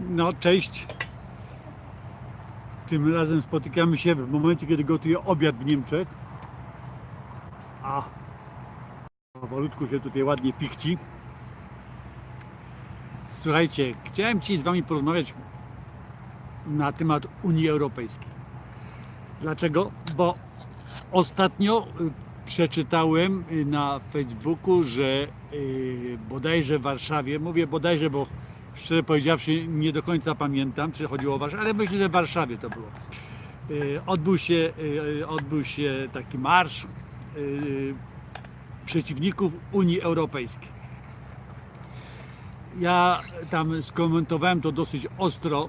No, cześć. Tym razem spotykamy się w momencie, kiedy gotuję obiad w Niemczech. A powolutku się tutaj ładnie pichci. Słuchajcie, chciałem dzisiaj z Wami porozmawiać na temat Unii Europejskiej. Dlaczego? Bo ostatnio y, przeczytałem y, na Facebooku, że y, bodajże w Warszawie, mówię bodajże, bo szczerze powiedziawszy nie do końca pamiętam, czy chodziło o Warszawę, ale myślę, że w Warszawie to było. Y, Odbył się, odbył się taki marsz przeciwników Unii Europejskiej. Ja tam skomentowałem to dosyć ostro.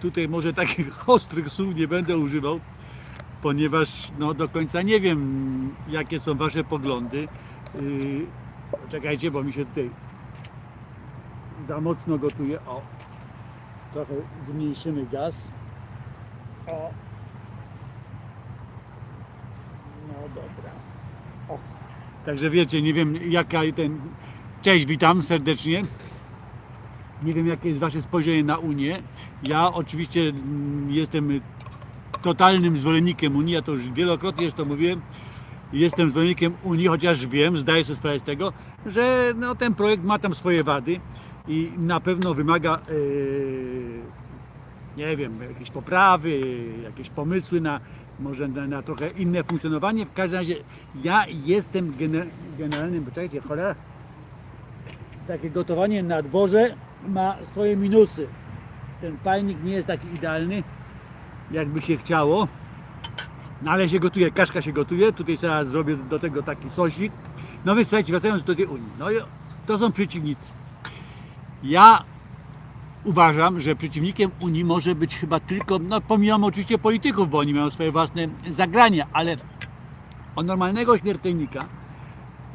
Tutaj może takich ostrych słów nie będę używał, ponieważ no, do końca nie wiem, jakie są Wasze poglądy. Yy, Czekajcie, bo mi się tutaj za mocno gotuje. O, trochę zmniejszymy gaz. O. No dobra. O. Także wiecie, nie wiem jaka ten... Cześć, witam serdecznie. Nie wiem jakie jest Wasze spojrzenie na Unię. Ja oczywiście mm, jestem totalnym zwolennikiem Unii, ja to już wielokrotnie już to mówiłem. Jestem zwolennikiem Unii, chociaż wiem, zdaję sobie sprawę z tego, że no, ten projekt ma tam swoje wady i na pewno wymaga yy, nie wiem, jakieś poprawy, jakieś pomysły na może na, na trochę inne funkcjonowanie. W każdym razie ja jestem gener, generalnym, poczekajcie, cholera, takie gotowanie na dworze ma swoje minusy. Ten palnik nie jest taki idealny, jakby się chciało. No ale się gotuje, kaszka się gotuje. Tutaj zaraz zrobię do tego taki sosik. No więc słuchajcie, wracając do tej Unii. No to są przeciwnicy. Ja uważam, że przeciwnikiem Unii może być chyba tylko, no pomijam oczywiście polityków, bo oni mają swoje własne zagrania, ale o normalnego śmiertelnika,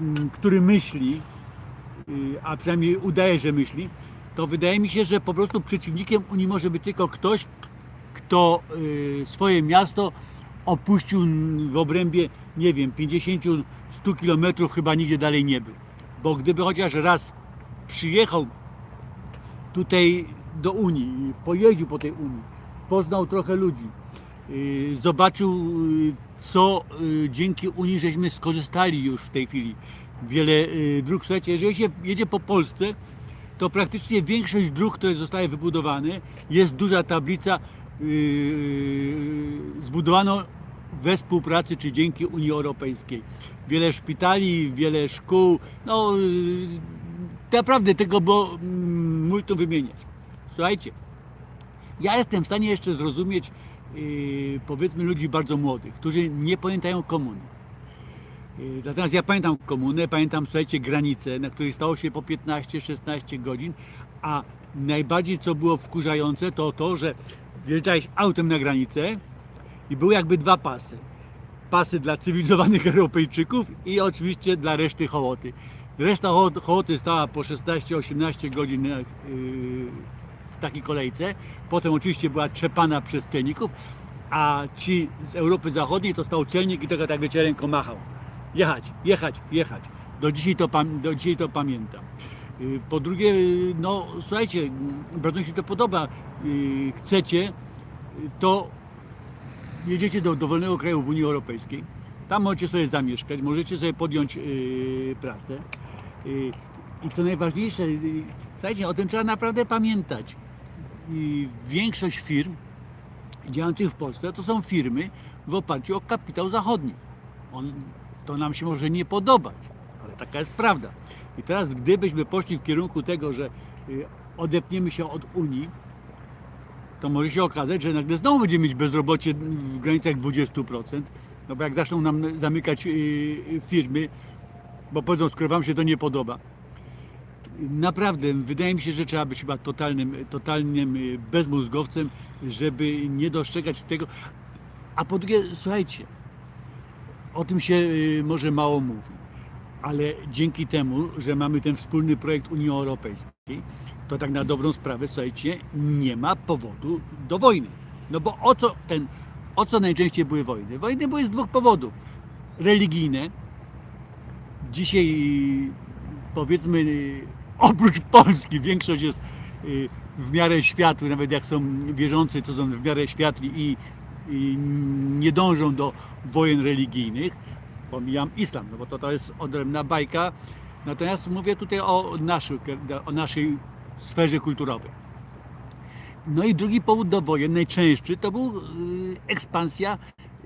mm, który myśli, y, a przynajmniej udaje, że myśli, to wydaje mi się, że po prostu przeciwnikiem Unii może być tylko ktoś, kto y, swoje miasto opuścił w obrębie, nie wiem, 50-100 kilometrów, chyba nigdzie dalej nie był. Bo gdyby chociaż raz przyjechał tutaj do Unii, pojeździł po tej Unii, poznał trochę ludzi, yy, zobaczył, yy, co dzięki Unii żeśmy skorzystali już w tej chwili. Wiele dróg, słuchajcie, jeżeli się jedzie po Polsce, to praktycznie większość dróg, które zostały wybudowane, jest duża tablica zbudowano we współpracy czy dzięki Unii Europejskiej. Wiele szpitali, wiele szkół, no yy, naprawdę tego było mm, multum wymieniać. Słuchajcie, ja jestem w stanie jeszcze zrozumieć powiedzmy ludzi bardzo młodych, którzy nie pamiętają komuny. Natomiast ja pamiętam komunę, pamiętam, słuchajcie, granice, na których stało się po 15-16 godzin, a najbardziej co było wkurzające to to, że wjeżdżałeś autem na granicę i były jakby dwa pasy. Pasy dla cywilizowanych Europejczyków i oczywiście dla reszty hołoty. Reszta ho- hołoty stała po 16-18 godzin yy, w takiej kolejce. Potem oczywiście była trzepana przez celników, a ci z Europy Zachodniej to stał celnik i tego tak wiecie ręką machał. Jechać, jechać, jechać. Do dzisiaj to, do dzisiaj to pamiętam. Yy, Po drugie, yy, no słuchajcie, bardzo mi się to podoba. Yy, Chcecie, to jedziecie do dowolnego kraju w Unii Europejskiej. Tam możecie sobie zamieszkać, możecie sobie podjąć pracę. I co najważniejsze, słuchajcie, o tym trzeba naprawdę pamiętać. Większość firm działających w Polsce to są firmy w oparciu o kapitał zachodni. On, to nam się może nie podobać, ale taka jest prawda. I teraz gdybyśmy poszli w kierunku tego, że y, odepniemy się od Unii, to może się okazać, że nagle znowu będziemy mieć bezrobocie w granicach 20%, no bo jak zaczną nam zamykać y, y, firmy, bo powiedzą, skoro wam się to nie podoba. Naprawdę, wydaje mi się, że trzeba być chyba totalnym, totalnym bezmózgowcem, żeby nie dostrzegać tego. A po drugie, słuchajcie, o tym się może mało mówi, ale dzięki temu, że mamy ten wspólny projekt Unii Europejskiej, to tak na dobrą sprawę, słuchajcie, nie ma powodu do wojny. No bo o co ten, o co najczęściej były wojny? Wojny były z dwóch powodów. Religijne. Dzisiaj powiedzmy oprócz Polski większość jest y, w miarę światły, nawet jak są wierzący, to są w miarę światli i, i nie dążą do wojen religijnych. Pomijam islam, no bo to, to jest odrębna bajka. Natomiast mówię tutaj o, naszych, o naszej sferze kulturowej. No i drugi powód do wojen, najczęstszy, to był y, ekspansja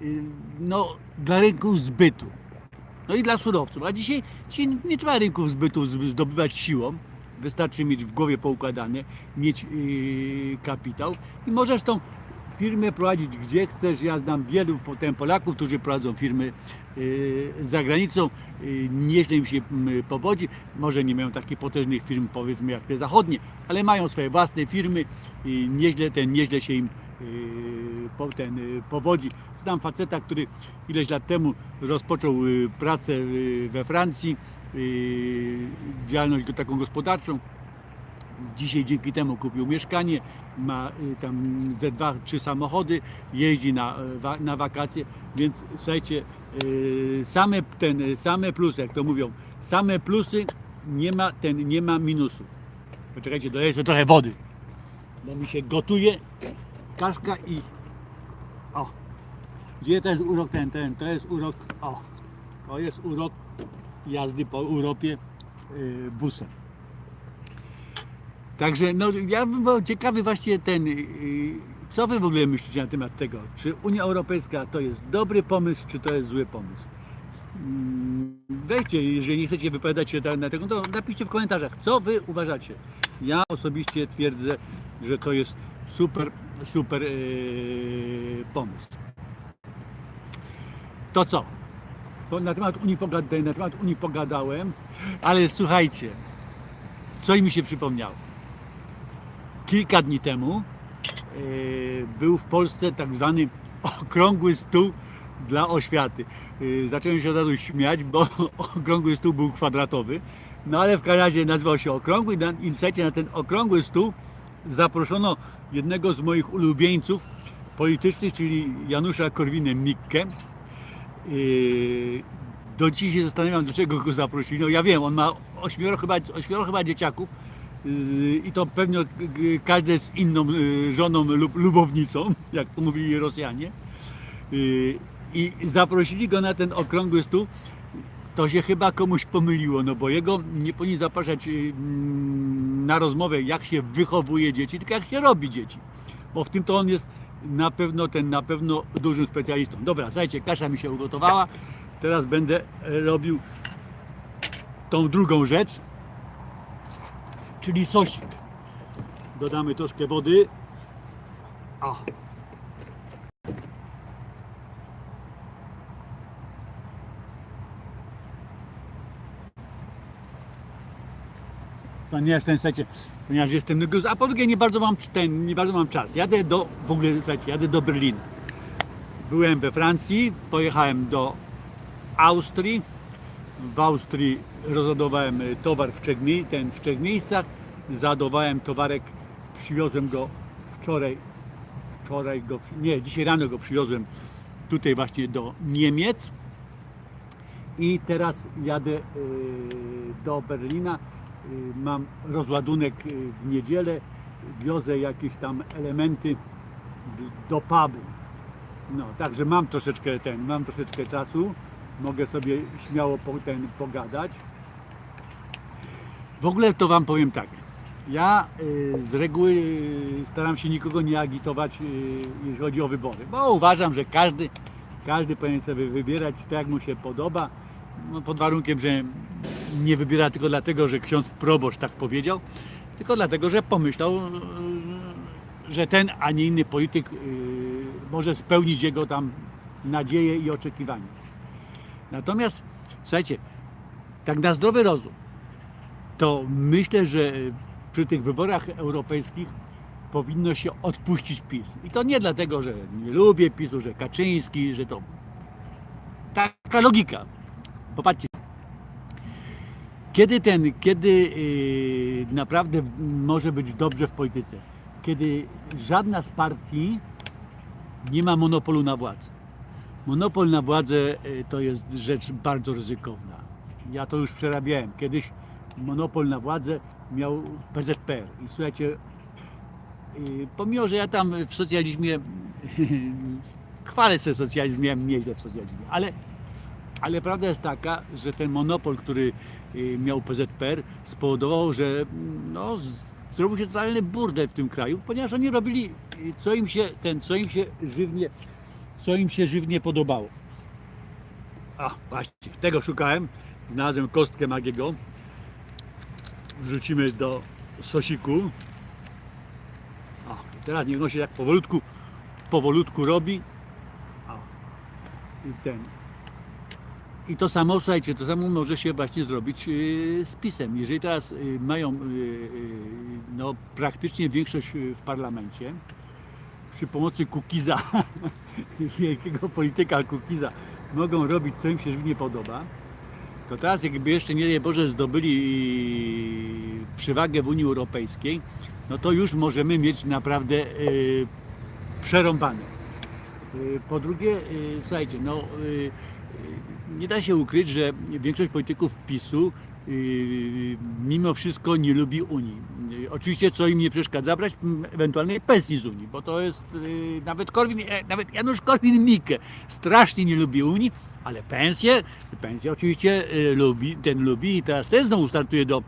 y, no, dla rynków zbytu. No i dla surowców. A dzisiaj, dzisiaj nie trzeba rynków zbytu zdobywać siłą. Wystarczy mieć w głowie poukładane, mieć yy, kapitał i możesz tą firmę prowadzić gdzie chcesz. Ja znam wielu potem Polaków, którzy prowadzą firmy yy, za granicą. Yy, nieźle im się mm, powodzi. Może nie mają takich potężnych firm powiedzmy jak te zachodnie, ale mają swoje własne firmy i nieźle, ten, nieźle się im po, ten, powodzi. Znam faceta, który ileś lat temu rozpoczął pracę we Francji, działalność taką gospodarczą. Dzisiaj dzięki temu kupił mieszkanie, ma y, tam ze dwa, trzy samochody, jeździ na, y, na wakacje, więc słuchajcie, y, same, ten, same plusy, jak to mówią, same plusy, nie ma, ten, nie ma minusów. Poczekajcie, doleję sobie trochę wody, bo mi się gotuje kaszka i o, gdzie to jest urok ten, ten, to jest urok, o, to jest urok jazdy po Europie busem. Także no, ja bym był ciekawy właśnie ten, yy, co wy w ogóle myślicie na temat tego? Czy Unia Europejska to jest dobry pomysł, czy to jest zły pomysł? Mm, Weźcie, jeżeli nie chcecie wypowiadać się na tego, to napiszcie w komentarzach, co wy uważacie. Ja osobiście twierdzę, że to jest super, super yy, pomysł. To co? Na temat Unii, pogada- na temat Unii pogadałem, ale słuchajcie, co mi się przypomniało. Kilka dni temu e, był w Polsce tak zwany okrągły stół dla oświaty. E, zacząłem się od razu śmiać, bo okrągły stół był kwadratowy, no ale w każdym razie nazywał się okrągły i na, i słuchajcie, na ten okrągły stół zaproszono jednego z moich ulubieńców politycznych, czyli Janusza Korwinę-Mikke. Yy, do dziś się zastanawiam, dlaczego go zaprosili. No ja wiem, on ma ośmioro chyba, ośmioro chyba dzieciaków i to pewnie yy, każdy z inną yy, żoną lub lubownicą, jak to mówili Rosjanie. I zaprosili go na ten okrągły stół. To się chyba komuś pomyliło, no bo jego nie powinni zapraszać mm, na rozmowę, jak się wychowuje dzieci, tylko jak się robi dzieci. Bo w tym to on jest na pewno ten na pewno dużym specjalistą. Dobra, słuchajcie, kasza mi się ugotowała. Teraz będę robił tą drugą rzecz, czyli sosik. Dodamy troszkę wody. O. Ponieważ jestem, słuchajcie, ponieważ jestem na gruz- a po drugie nie bardzo mam ten, nie bardzo mam czas. Jadę do, w ogóle słuchajcie, jadę do Berlina. Byłem we Francji, pojechałem do Austrii. W Austrii rozładowałem towar w trzech, ten w trzech miejscach. Zadowałem towarek, przywiozłem go wczoraj, wczoraj go, nie, dzisiaj rano go przywiozłem tutaj właśnie do Niemiec. I teraz jadę y, do Berlina. Y, Mam rozładunek y, w niedzielę. Wiozę jakieś tam elementy do pubu. No, także mam troszeczkę ten, mam troszeczkę czasu. Mogę sobie śmiało po, ten, pogadać. W ogóle to wam powiem tak. Ja y, z reguły staram się nikogo nie agitować, y, jeśli chodzi o wybory, bo uważam, że każdy, każdy powinien sobie wybierać tak, jak mu się podoba, no, pod warunkiem, że nie wybiera tylko dlatego, że ksiądz proboszcz tak powiedział, tylko dlatego, że pomyślał, y, że ten, a nie inny polityk może spełnić jego tam nadzieje i oczekiwania. Natomiast, słuchajcie, tak na zdrowy rozum, to myślę, że przy tych wyborach europejskich powinno się odpuścić PiS. I to nie dlatego, że nie lubię PiSu, że Kaczyński, że to taka logika. Popatrzcie. Kiedy ten, kiedy yy, naprawdę może być dobrze w polityce? Kiedy żadna z partii nie ma monopolu na władzę. Monopol na władzę y, to jest rzecz bardzo ryzykowna. Ja to już przerabiałem. Kiedyś monopol na władzę miał PZPR. I słuchajcie, y, pomimo, że ja tam w socjalizmie chwalę sobie socjalizm, miałem nieźle w socjalizmie, ale, ale prawda jest taka, że ten monopol, który y, miał PZPR spowodował, że no, zrobił się totalny burdel w tym kraju, ponieważ oni robili y, co im się, ten, co im się żywnie, co im się żywnie podobało. A, właśnie, tego szukałem. Znalazłem kostkę Magiego. Wrzucimy do sosiku. O, teraz niech on się tak powolutku, powolutku robi. O, i ten. I to samo, słuchajcie, to samo może się właśnie zrobić yy, z PiSem. Jeżeli teraz yy, mają yy, no, praktycznie większość w parlamencie, przy pomocy Kukiza, wielkiego polityka Kukiza, mogą robić co im się żywnie podoba, to teraz jakby jeszcze nie daj Boże zdobyli przewagę w Unii Europejskiej, no to już możemy mieć naprawdę yy, przerąbane. Yy, Po drugie, słuchajcie, no nie da się ukryć, że większość polityków PiSu mimo wszystko nie lubi Unii. Oczywiście co im nie przeszkadza brać ewentualnej pensji z Unii, bo to jest yy, nawet Korwin, e, nawet Janusz Korwin-Mikke strasznie nie lubi Unii, ale pensję, pensję oczywiście yy, lubi, ten lubi i teraz też znowu startuje do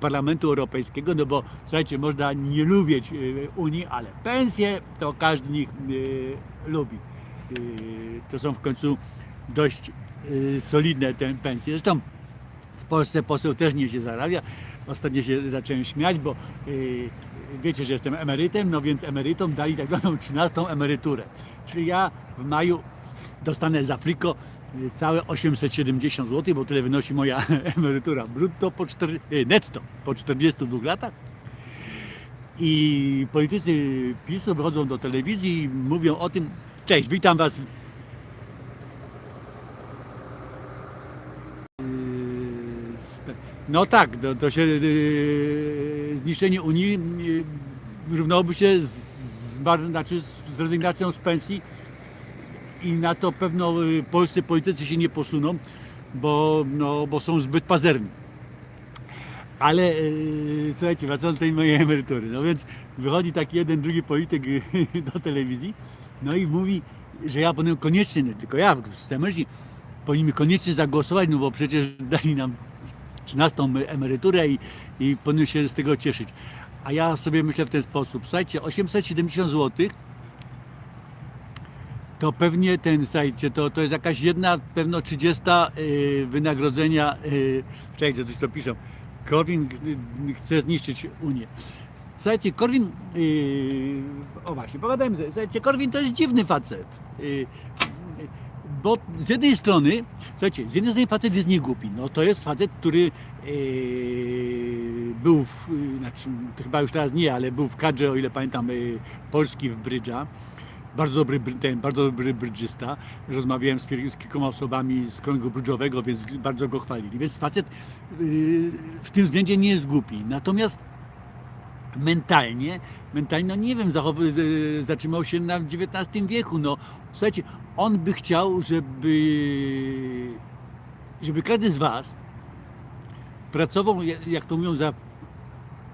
Parlamentu Europejskiego, no bo słuchajcie, można nie lubić yy, Unii, ale pensje to każdy z nich lubi. To są w końcu dość solidne te pensje. Zresztą w Polsce poseł też nie się zarabia. Ostatnio się zacząłem śmiać, bo yy, wiecie, że jestem emerytem, no więc emerytom dali tak zwaną 13 emeryturę. Czyli ja w maju dostanę z Afriko yy, całe 870 zł, bo tyle wynosi moja emerytura brutto po 4, yy, netto po 42 latach. I politycy PiSu wychodzą do telewizji i mówią o tym, cześć, witam was Yy, spe- No tak, to, to się yy, zniszczenie Unii yy, równałoby się z, z, znaczy z rezygnacją z pensji i na to pewno yy, polscy politycy się nie posuną, bo, no, bo są zbyt pazerni. Ale yy, słuchajcie, wracając do tej mojej emerytury, no więc wychodzi taki jeden, drugi polityk yy, do telewizji, no i mówi, że ja powinienem koniecznie, nie tylko ja, wszyscy emeryci, powinniśmy koniecznie zagłosować, no bo przecież dali nam 13 emeryturę i, i powinien się z tego cieszyć. A ja sobie myślę w ten sposób, słuchajcie, 870 zł to pewnie ten, słuchajcie, to, to jest jakaś jedna, pewno 30 yy, wynagrodzenia, yy, czekajcie, coś to piszą, Korwin yy, chce zniszczyć Unię. Słuchajcie, Korwin, yy, o właśnie, pogadajmy słuchajcie, Korwin to jest dziwny facet. Yy, bo z jednej strony, słuchajcie, z jednej strony facet jest niegłupi. No to jest facet, który yy, był, w, znaczy, chyba już teraz nie, ale był w kadrze, o ile pamiętam, yy, Polski w Brydża. Bardzo dobry, bry- ten, bardzo dobry brydżysta. Rozmawiałem z, z kilkoma osobami z kręgu brydżowego, więc bardzo go chwalili. Więc facet yy, w tym względzie nie jest głupi. Natomiast mentalnie, mentalnie, no nie wiem, zachowy, zatrzymał się na XIX wieku. No, słuchajcie, on by chciał, żeby, żeby każdy z Was pracował, jak to mówią, za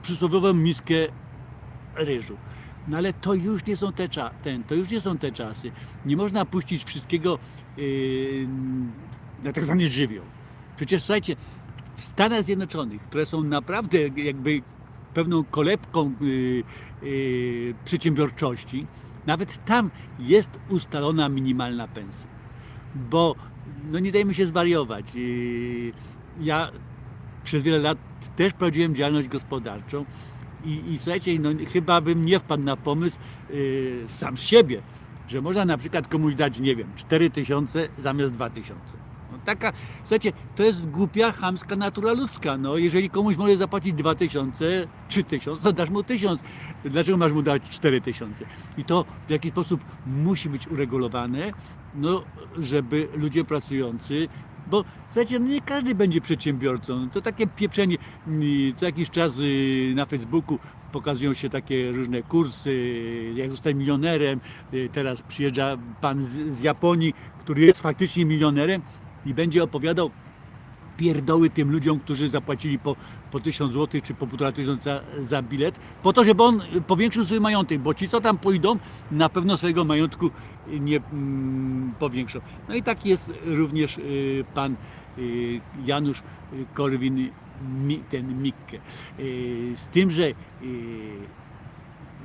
przysłowiową miskę ryżu. No ale to już nie są te, cza- ten, to już nie są te czasy. Nie można puścić wszystkiego yy, na tak zwany żywioł. Przecież słuchajcie, w Stanach Zjednoczonych, które są naprawdę jakby pewną kolebką yy, yy, przedsiębiorczości, nawet tam jest ustalona minimalna pensja. Bo no nie dajmy się zwariować. Yy, Ja przez wiele lat też prowadziłem działalność gospodarczą i, i słuchajcie, no, chyba bym nie wpadł na pomysł sam z siebie, że można na przykład komuś dać, nie wiem, 4 tysiące zamiast 2 tysiące. Taka, słuchajcie, to jest głupia, chamska natura ludzka. No, jeżeli komuś może zapłacić 2 tysiące, 3 tysiące, to dasz mu 1000. Dlaczego masz mu dać 4 tysiące? I to w jakiś sposób musi być uregulowane, no, żeby ludzie pracujący bo słuchajcie, no nie każdy będzie przedsiębiorcą. To takie pieprzenie. Co jakiś czas y, na Facebooku pokazują się takie różne kursy, jak zostać milionerem. Y, Teraz przyjeżdża pan z, z Japonii, który jest faktycznie milionerem i będzie opowiadał pierdoły tym ludziom, którzy zapłacili po, po 1000 zł czy po półtora tysiąca za bilet, po to, żeby on powiększył swój majątek, bo ci, co tam pójdą, na pewno swojego majątku nie mm, powiększą. No i tak jest również y, pan y, Janusz Korwin, Mi- ten Mikke. Y, Z tym, że y,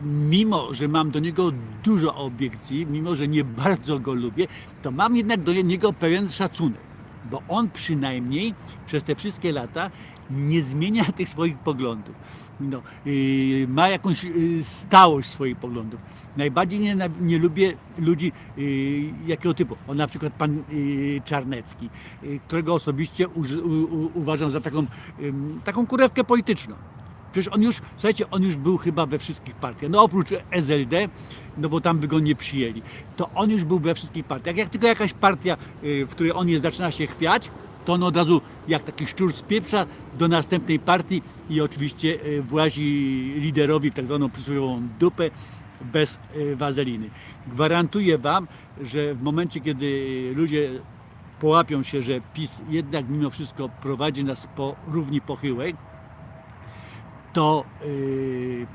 mimo, że mam do niego dużo obiekcji, mimo, że nie bardzo go lubię, to mam jednak do niego pewien szacunek, bo on przynajmniej przez te wszystkie lata nie zmienia tych swoich poglądów. No, yy, ma jakąś yy, stałość swoich poglądów. Najbardziej nie, nie lubię ludzi yy, jakiego typu. O, na przykład pan yy, Czarnecki, yy, którego osobiście u, u, uważam za taką, ym, taką kurewkę polityczną. Przecież on już, słuchajcie, on już był chyba we wszystkich partiach. No oprócz SLD, no bo tam by go nie przyjęli. To on już był we wszystkich partiach. Jak tylko jakaś partia, y, w której on jest, zaczyna się chwiać, to on od razu jak taki szczur z pieprza do następnej partii i oczywiście y, włazi liderowi w tak zwaną przysłowiową dupę bez y, wazeliny. Gwarantuję Wam, że w momencie, kiedy ludzie połapią się, że PiS jednak mimo wszystko prowadzi nas po równi pochyłej, to yy,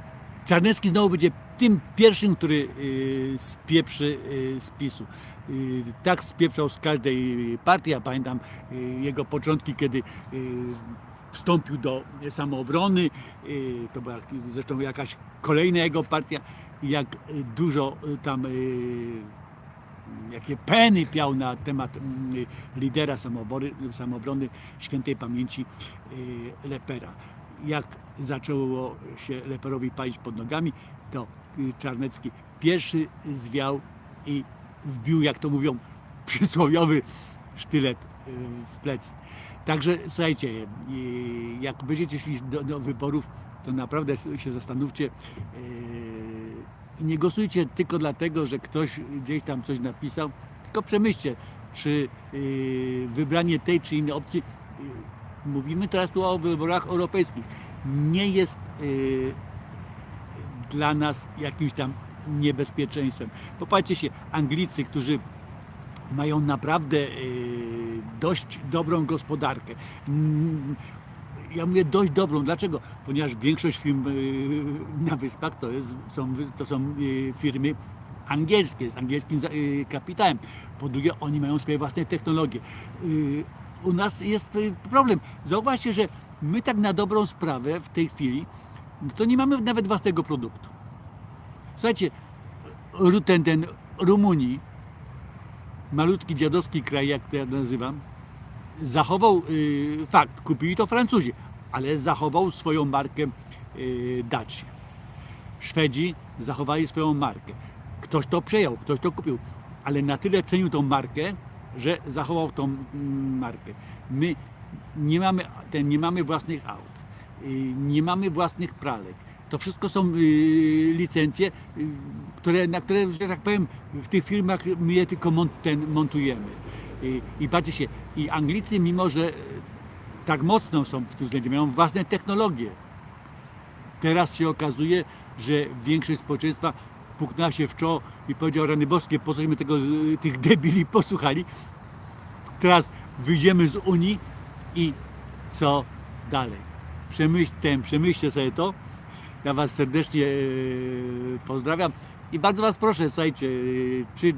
Czarnecki znowu będzie tym pierwszym, który yy, spieprzy yy, z PiSu. Yy, tak spieprzał z każdej partii. Ja pamiętam yy, jego początki, kiedy yy, wstąpił do samoobrony. Yy, to była zresztą jakaś kolejna jego partia. Jak dużo yy, tam yy, jakie peny piał na temat lidera samoobrony, samoobrony świętej pamięci y, Lepera. Jak zaczęło się Leperowi palić pod nogami, to Czarnecki pierwszy zwiał i wbił, jak to mówią, przysłowiowy sztylet y, w plecy. Także słuchajcie, y, jak będziecie szli do, do wyborów, to naprawdę się zastanówcie, y, nie głosujcie tylko dlatego, że ktoś gdzieś tam coś napisał, tylko przemyślcie, czy wybranie tej czy innej opcji, mówimy teraz tu o wyborach europejskich, nie jest yy, dla nas jakimś tam niebezpieczeństwem. Popatrzcie się, Anglicy, którzy mają naprawdę yy, dość dobrą gospodarkę. Mm, Ja mówię dość dobrą. Dlaczego? Ponieważ większość firm yy, na wyspach to, jest, są, to są firmy angielskie, z angielskim kapitałem. Po drugie, oni mają swoje własne technologie. U nas jest yy, problem. Zauważcie, że my tak na dobrą sprawę w tej chwili, to nie mamy nawet własnego produktu. Słuchajcie, ten, ten Rumunii, malutki dziadowski kraj, jak to ja nazywam, zachował y, fakt, kupili to Francuzi, ale zachował swoją markę y, Dacia. Szwedzi zachowali swoją markę. Ktoś to przejął, ktoś to kupił, ale na tyle cenił tą markę, że zachował tą mm, markę. My nie mamy, ten, nie mamy własnych aut, y, nie mamy własnych pralek. To wszystko są y, licencje, y, które, na które, że tak powiem, w tych firmach my je tylko mont, ten, montujemy. I, I patrzcie się, i Anglicy, mimo że tak mocno są w tym względzie, mają własne technologie, teraz się okazuje, że większość społeczeństwa puknęła się w czoło i powiedział, rany boskie, po cośmy tego, y, tych debili posłuchali. Teraz wyjdziemy z Unii i co dalej? Przemyśl, przemyślcie sobie to. Ja Was serdecznie e, pozdrawiam i bardzo Was proszę, słuchajcie, e, czy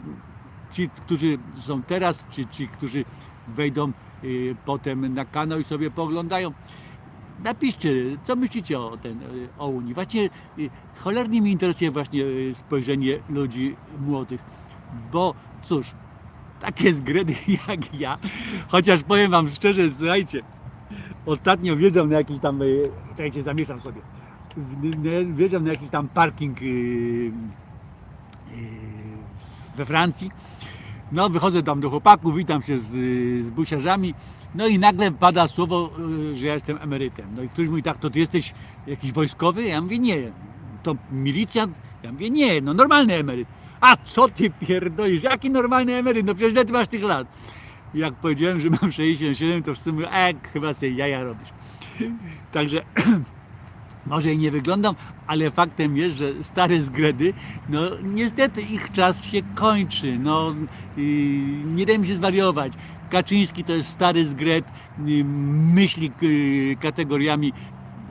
ci, którzy są teraz, czy ci, którzy wejdą potem na kanał i sobie pooglądają, napiszcie, co myślicie o, ten, e, o Unii. Właśnie e, cholernie mi interesuje właśnie e, spojrzenie ludzi młodych, bo cóż, takie zgredy jak ja, chociaż powiem Wam szczerze, słuchajcie, ostatnio wjeżdżam na jakiś tam, czekajcie, zamieszam sobie, wjeżdżam na jakiś tam parking we Francji, no wychodzę tam do chłopaków, witam się z, z busiarzami, no i nagle pada słowo, y, że ja jestem emerytem. No i ktoś mówi tak, to ty jesteś jakiś wojskowy? Ja mówię nie. To milicjant? Ja mówię nie, no normalny emeryt. A co ty pierdolisz, jaki normalny emeryt? No przecież ty masz tych lat? Jak powiedziałem, że mam 67, to wszyscy mówią, e, chyba sobie jaja robisz. Także może i nie wyglądam, ale faktem jest, że stare zgredy, no niestety ich czas się kończy. No, nie daj mi się zwariować. Kaczyński to jest stary zgret, y, myśli y, kategoriami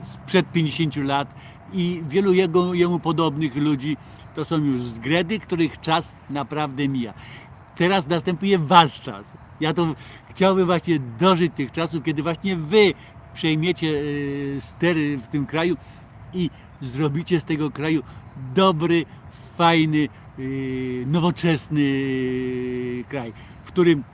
sprzed 50 lat i wielu jego, jemu podobnych ludzi to są już zgredy, których czas naprawdę mija. Teraz następuje wasz czas. Ja to chciałbym właśnie dożyć tych czasów, kiedy właśnie wy przejmiecie e, stery w tym kraju i zrobicie z tego kraju dobry, fajny, nowoczesny kraj, w którym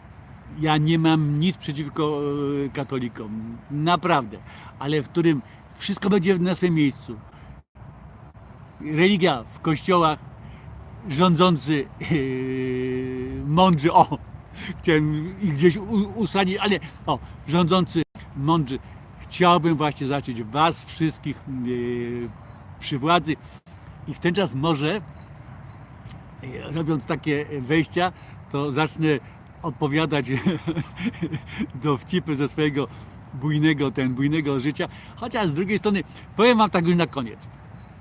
ja nie mam nic przeciwko e, katolikom, naprawdę, ale w którym wszystko będzie na swoim miejscu. Religia w kościołach, rządzący yy, mądrzy, o, chciałem ich gdzieś usadzić, ale o, rządzący mądrzy, chciałbym właśnie zacząć was wszystkich yy, przy władzy. I w ten czas może, yy, robiąc takie wejścia, to zacznę opowiadać dowcipy ze swojego bujnego, ten bujnego życia, chociaż z drugiej strony powiem wam tak już na koniec.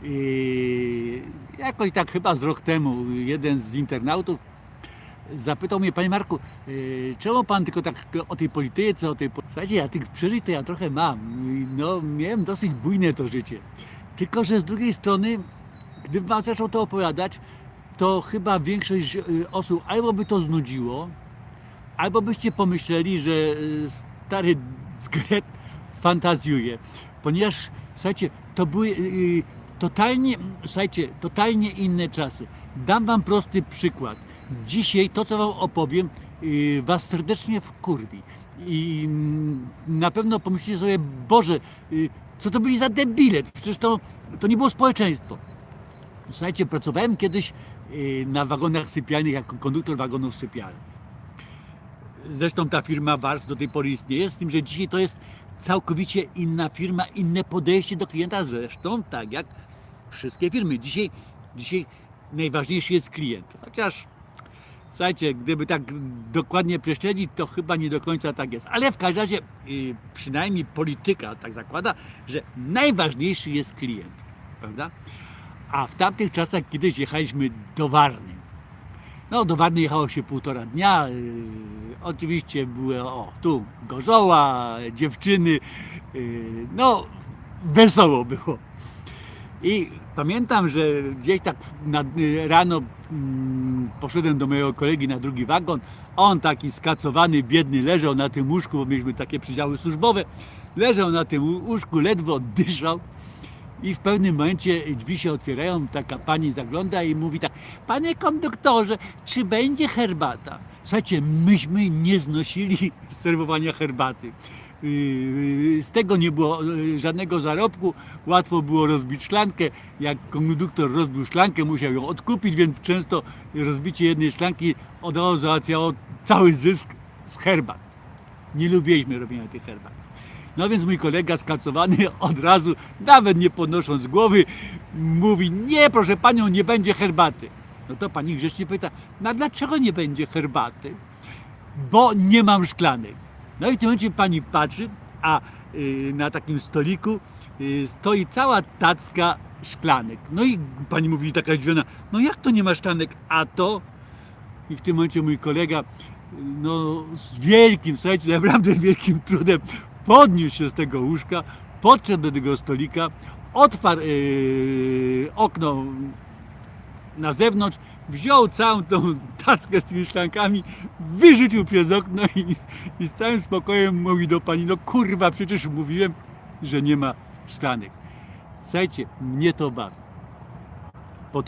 I jakoś tak chyba z rok temu jeden z internautów zapytał mnie, panie Marku, yy, czemu pan tylko tak o tej polityce, o tej... po-" Słuchajcie, ja tych przeżyć to ja trochę mam. No, miałem dosyć bujne to życie. Tylko, że z drugiej strony, gdybym wam zaczął to opowiadać, to chyba większość yy, osób albo by to znudziło, albo byście pomyśleli, że y, stary zgret fantazjuje. Ponieważ, słuchajcie, to były y, totalnie, słuchajcie, totalnie inne czasy. Dam wam prosty przykład. Dzisiaj to, co wam opowiem, y, was serdecznie wkurwi. I mm, na pewno pomyślicie sobie, Boże, co to byli za debile? Przecież to, to nie było społeczeństwo. Słuchajcie, pracowałem kiedyś na wagonach sypialnych jako konduktor wagonów sypialnych. Zresztą ta firma WARS do tej pory istnieje, z tym, że dzisiaj to jest całkowicie inna firma, inne podejście do klienta, zresztą tak jak wszystkie firmy. Dzisiaj, dzisiaj najważniejszy jest klient. Chociaż, słuchajcie, gdyby tak dokładnie prześledzić, to chyba nie do końca tak jest. Ale w każdym razie, y, przynajmniej polityka tak zakłada, że najważniejszy jest klient, prawda? A w tamtych czasach kiedyś jechaliśmy do Warny. No, do Warny jechało się półtora dnia. Yy, oczywiście były, o, tu gorzoła, dziewczyny. Yy, no, wesoło było. I pamiętam, że gdzieś tak na, yy, rano mm, poszedłem do mojego kolegi na drugi wagon. On taki skacowany, biedny, leżał na tym łóżku, bo mieliśmy takie przydziały służbowe. Leżał na tym łóżku, ledwo oddyszał. I w pewnym momencie drzwi się otwierają, taka pani zagląda i mówi tak, panie konduktorze, czy będzie herbata? Słuchajcie, myśmy nie znosili serwowania herbaty. Yy, Z tego nie było yy, żadnego zarobku, łatwo było rozbić szklankę. Jak konduktor rozbił szklankę, musiał ją odkupić, więc często rozbicie jednej szklanki od razu załatwiało cały zysk z herbat. Nie lubiliśmy robienia tych herbat. No więc mój kolega skacowany od razu, nawet nie podnosząc głowy, mówi, nie proszę panią, nie będzie herbaty. No to pani grzecznie pyta, no dlaczego nie będzie herbaty? Bo nie mam szklanek. No i w tym momencie pani patrzy, a y, na takim stoliku y, stoi cała tacka szklanek. No i pani mówi taka zdziwiona, no jak to nie ma szklanek, a to i w tym momencie mój kolega, no z wielkim, słuchajcie, naprawdę z wielkim trudem podniósł się z tego łóżka, podszedł do tego stolika, otwarł yy, okno na zewnątrz, wziął całą tą tackę z tymi szklankami, wyrzucił przez okno i, i z całym spokojem mówi do pani, no kurwa, przecież mówiłem, że nie ma szklanek. Słuchajcie, mnie to bawi.